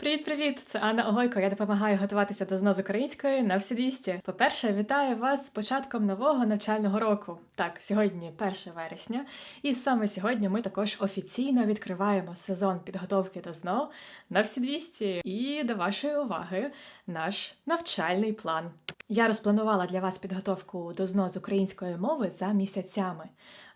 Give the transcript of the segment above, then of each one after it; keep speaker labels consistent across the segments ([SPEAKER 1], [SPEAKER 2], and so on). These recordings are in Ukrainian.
[SPEAKER 1] Привіт-привіт! Це Анна Огойко. Я допомагаю готуватися до ЗНО з української на всі 200. По-перше, вітаю вас з початком нового навчального року. Так, сьогодні 1 вересня, і саме сьогодні ми також офіційно відкриваємо сезон підготовки до ЗНО на всі 200. І до вашої уваги наш навчальний план. Я розпланувала для вас підготовку до ЗНО з української мови за місяцями.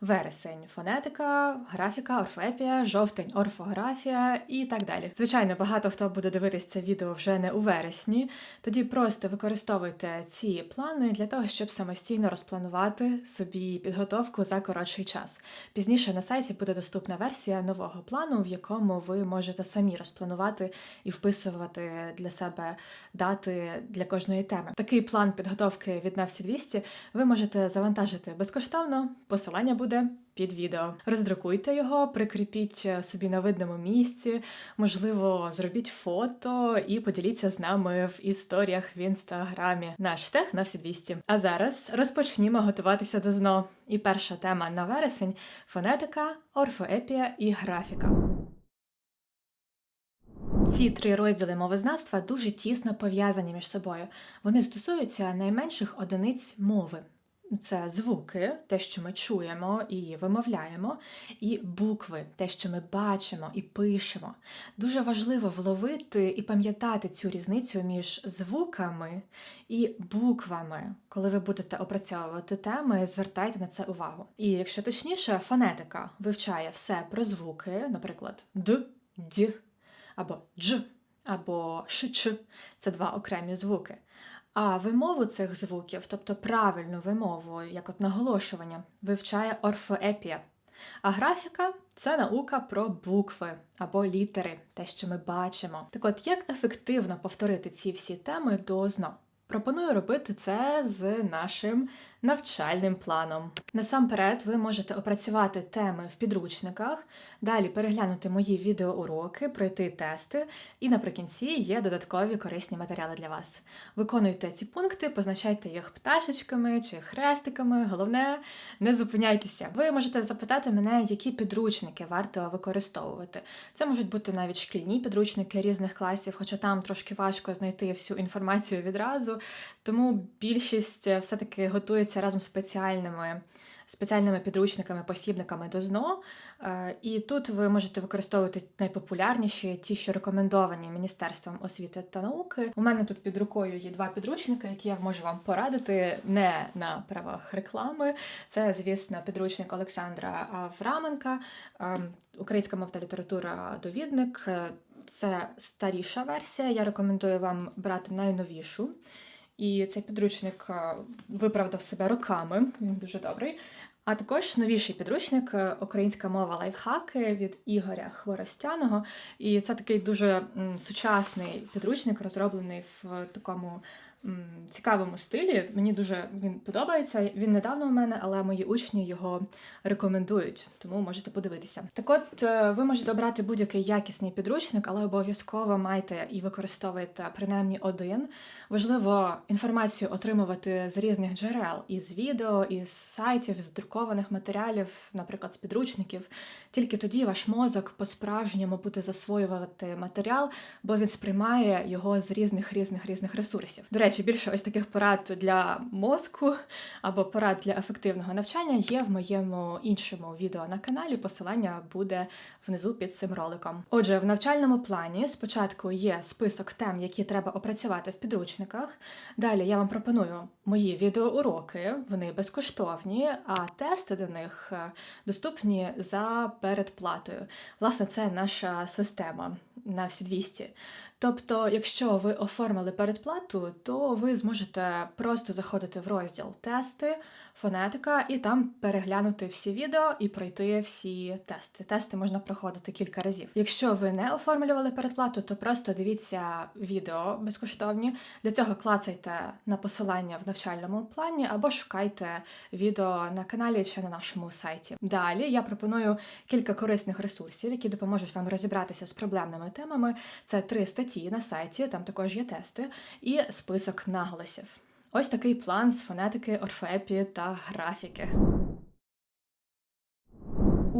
[SPEAKER 1] Вересень фонетика, графіка, орфоепія, жовтень орфографія і так далі. Звичайно, багато хто буде дивитись це відео вже не у вересні. Тоді просто використовуйте ці плани для того, щоб самостійно розпланувати собі підготовку за коротший час. Пізніше на сайті буде доступна версія нового плану, в якому ви можете самі розпланувати і вписувати для себе дати для кожної теми. Такий план підготовки від на всі 200 ви можете завантажити безкоштовно. Посилання буде під відео. Роздрукуйте його, прикріпіть е, собі на видному місці, можливо, зробіть фото і поділіться з нами в історіях в інстаграмі. Наш тег на всі 200. А зараз розпочнімо готуватися до ЗНО. І перша тема на вересень фонетика, орфоепія і графіка. Ці три розділи мовознавства дуже тісно пов'язані між собою. Вони стосуються найменших одиниць мови. Це звуки, те, що ми чуємо і вимовляємо, і букви, те, що ми бачимо і пишемо. Дуже важливо вловити і пам'ятати цю різницю між звуками і буквами. Коли ви будете опрацьовувати теми, звертайте на це увагу. І якщо точніше, фонетика вивчає все про звуки, наприклад, д, д або дж, або ш, ч це два окремі звуки. А вимову цих звуків, тобто правильну вимову, як от наголошування, вивчає орфоепія. А графіка це наука про букви або літери, те, що ми бачимо. Так от, як ефективно повторити ці всі теми до ЗНО? Пропоную робити це з нашим навчальним планом. Насамперед, ви можете опрацювати теми в підручниках, далі переглянути мої відеоуроки, пройти тести, і наприкінці є додаткові корисні матеріали для вас. Виконуйте ці пункти, позначайте їх пташечками чи хрестиками. Головне, не зупиняйтеся. Ви можете запитати мене, які підручники варто використовувати. Це можуть бути навіть шкільні підручники різних класів, хоча там трошки важко знайти всю інформацію відразу. Тому більшість все-таки готується разом з спеціальними спеціальними підручниками, посібниками до ЗНО. Е, І тут ви можете використовувати найпопулярніші, ті, що рекомендовані Міністерством освіти та науки. У мене тут під рукою є два підручники, які я можу вам порадити не на правах реклами. Це, звісно, підручник Олександра Авраменка, е, українська мова та література довідник. Е, Це старіша версія. Я рекомендую вам брати найновішу. І цей підручник е, виправдав себе роками, він дуже добрий. А також новіший підручник е, Українська мова лайфхаки від Ігоря Хворостяного. І це такий дуже сучасний підручник, розроблений в такому цікавому стилі. Мені дуже він подобається. Він недавно у мене, але мої учні його рекомендують, тому можете подивитися. Так от е, ви можете обрати будь-який якісний підручник, але обов'язково майте і використовуйте принаймні один. Важливо інформацію отримувати з різних джерел, із відео, із сайтів, з друкованих матеріалів, наприклад, з підручників. Тільки тоді ваш мозок по-справжньому буде засвоювати матеріал, бо він сприймає його з різних різних різних ресурсів. До речі, більше ось таких порад для мозку або порад для ефективного навчання є в моєму іншому відео на каналі. Посилання буде внизу під цим роликом. Отже, в навчальному плані спочатку є список тем, які треба опрацювати в підручниках. Далі я вам пропоную мої відеоуроки, вони безкоштовні, а тести до них е, доступні за передплатою. Власне, це наша система на всі 200. Тобто, якщо ви оформили передплату, то ви зможете просто заходити в розділ тести, фонетика і там переглянути всі відео і пройти всі тести. Тести можна проходити кілька разів. Якщо ви не оформлювали передплату, то просто дивіться відео безкоштовні. Для цього клацайте на посилання в навчальному плані або шукайте відео на каналі чи на нашому сайті. Далі я пропоную кілька корисних ресурсів, які допоможуть вам розібратися з проблемними темами. Це три статті на сайті, там також є тести, і список наголосів. Ось такий план з фонетики, орфоепії та графіки.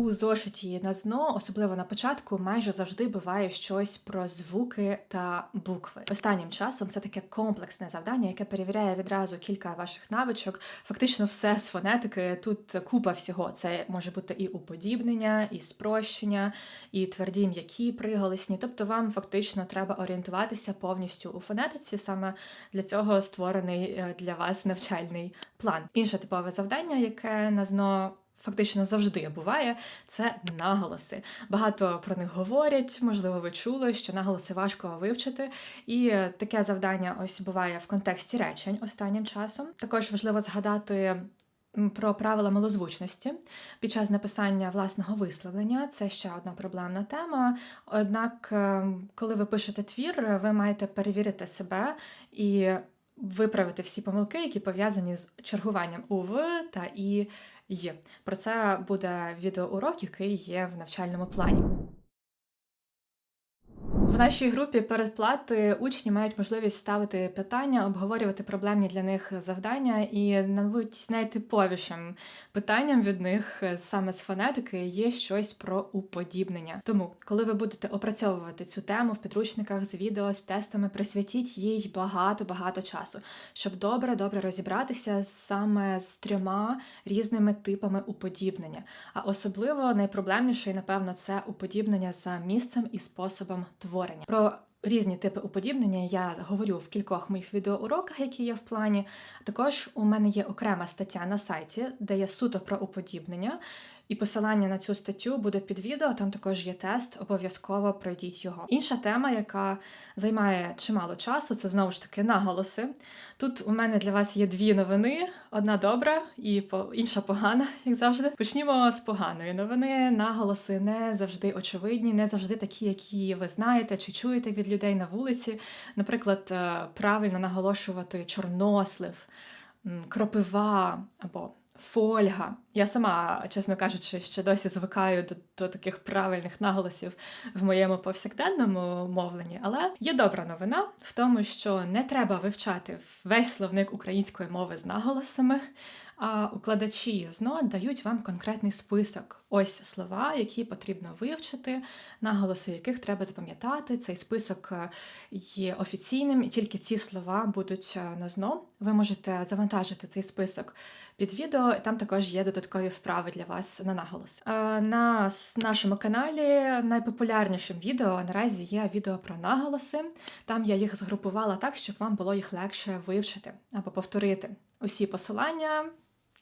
[SPEAKER 1] У зошиті на дно, особливо на початку, майже завжди буває щось про звуки та букви. Останнім часом це таке комплексне завдання, яке перевіряє відразу кілька ваших навичок. Фактично, все з фонетики. Тут купа всього. Це може бути і уподібнення, і спрощення, і тверді м'які приголосні. Тобто, вам фактично треба орієнтуватися повністю у фонетиці. Саме для цього створений е, для вас навчальний план. Інше типове завдання, яке на ЗНО фактично завжди буває, це наголоси. Багато про них говорять, можливо, ви чули, що наголоси важко вивчити. І таке завдання ось буває в контексті речень останнім часом. Також важливо згадати. Про правила милозвучності під час написання власного висловлення це ще одна проблемна тема. Однак, е, коли ви пишете твір, ви маєте перевірити себе і виправити всі помилки, які пов'язані з чергуванням УВ та і Є. Про це буде відеоурок, який є в навчальному плані. В нашій групі передплати учні мають можливість ставити питання, обговорювати проблемні для них завдання, і, мабуть, найтиповішим питанням від них саме з фонетики є щось про уподібнення. Тому, коли ви будете опрацьовувати цю тему в підручниках з відео з тестами, присвятіть їй багато-багато часу, щоб добре-добре розібратися саме з трьома різними типами уподібнення. А особливо найпроблемніше, напевно, це уподібнення за місцем і способом творення створення. Про різні типи уподібнення я говорю в кількох моїх відеоуроках, які є в плані. Також у мене є окрема стаття на сайті, де є суто про уподібнення. І посилання на цю статтю буде під відео. Там також є тест, обов'язково пройдіть його. Інша тема, яка займає чимало часу, це знову ж таки наголоси. Тут у мене для вас є дві новини: одна добра і інша погана, як завжди. Почнімо з поганої новини. Наголоси не завжди очевидні, не завжди такі, які ви знаєте чи чуєте від людей на вулиці. Наприклад, е, правильно наголошувати чорнослив, кропива або фольга. Я сама, чесно кажучи, ще досі звикаю до, до таких правильних наголосів в моєму повсякденному мовленні. Але є добра новина в тому, що не треба вивчати весь словник української мови з наголосами. А укладачі ЗНО дають вам конкретний список. Ось слова, які потрібно вивчити, наголоси яких треба запам'ятати. Цей список е, є офіційним, і тільки ці слова будуть е, на ЗНО. Ви можете завантажити цей список під відео, і там також є додаткові вправи для вас на наголос. Е, на нашому каналі найпопулярнішим відео наразі є відео про наголоси. Там я їх згрупувала так, щоб вам було їх легше вивчити або повторити. Усі посилання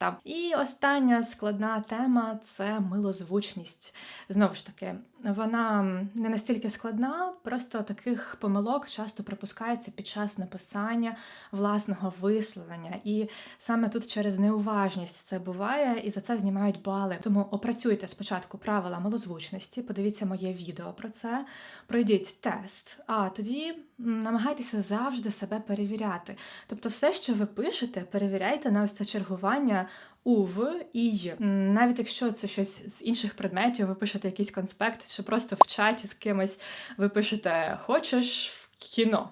[SPEAKER 1] там. І остання складна тема це милозвучність. Знову ж таки, вона не настільки складна, просто таких помилок часто пропускається під час написання власного висловлення. І саме тут через неуважність це буває, і за це знімають бали. Тому опрацюйте спочатку правила милозвучності, подивіться моє відео про це, пройдіть тест, а тоді намагайтеся завжди себе перевіряти. Тобто, все, що ви пишете, перевіряйте на ось це чергування у, в і й. Навіть якщо це щось з інших предметів, ви пишете якийсь конспект, чи просто в чаті з кимось ви пишете Хочеш в кіно,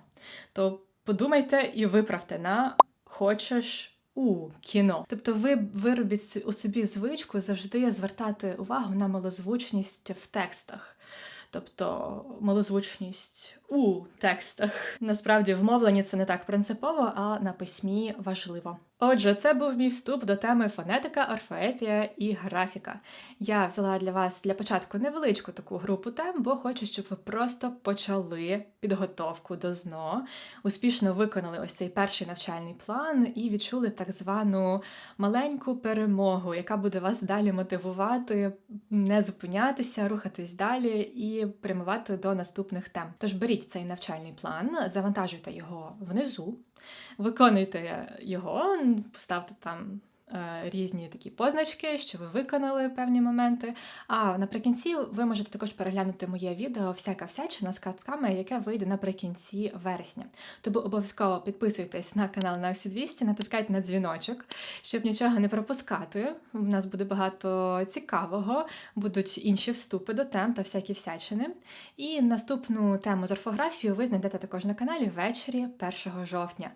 [SPEAKER 1] то подумайте і виправте на хочеш. У кіно, тобто ви виробіть у собі звичку завжди звертати увагу на малозвучність в текстах тобто малозвучність у текстах. Насправді, в мовленні це не так принципово, а на письмі важливо. Отже, це був мій вступ до теми фонетика, орфоепія і графіка. Я взяла для вас для початку невеличку таку групу тем, бо хочу, щоб ви просто почали підготовку до ЗНО, успішно виконали ось цей перший навчальний план і відчули так звану маленьку перемогу, яка буде вас далі мотивувати, не зупинятися, рухатись далі і прямувати до наступних тем. Тож беріть цей навчальний план, завантажуйте його внизу, виконуйте його, поставте там різні такі позначки, що ви виконали певні моменти. А наприкінці ви можете також переглянути моє відео всяка всячина з казками, яке вийде наприкінці вересня. Тому обов'язково підписуйтесь на канал на всі 200, натискайте на дзвіночок, щоб нічого не пропускати. У нас буде багато цікавого, будуть інші вступи до тем та всякі всячини. І наступну тему з орфографією ви знайдете також на каналі ввечері 1 жовтня.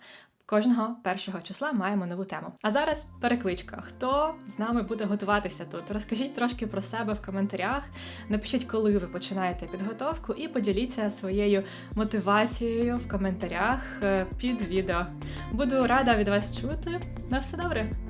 [SPEAKER 1] Кожного першого числа маємо нову тему. А зараз перекличка. Хто з нами буде готуватися тут? Розкажіть трошки про себе в коментарях. Напишіть, коли ви починаєте підготовку, і поділіться своєю мотивацією в коментарях е, під відео. Буду рада від вас чути. На все добре!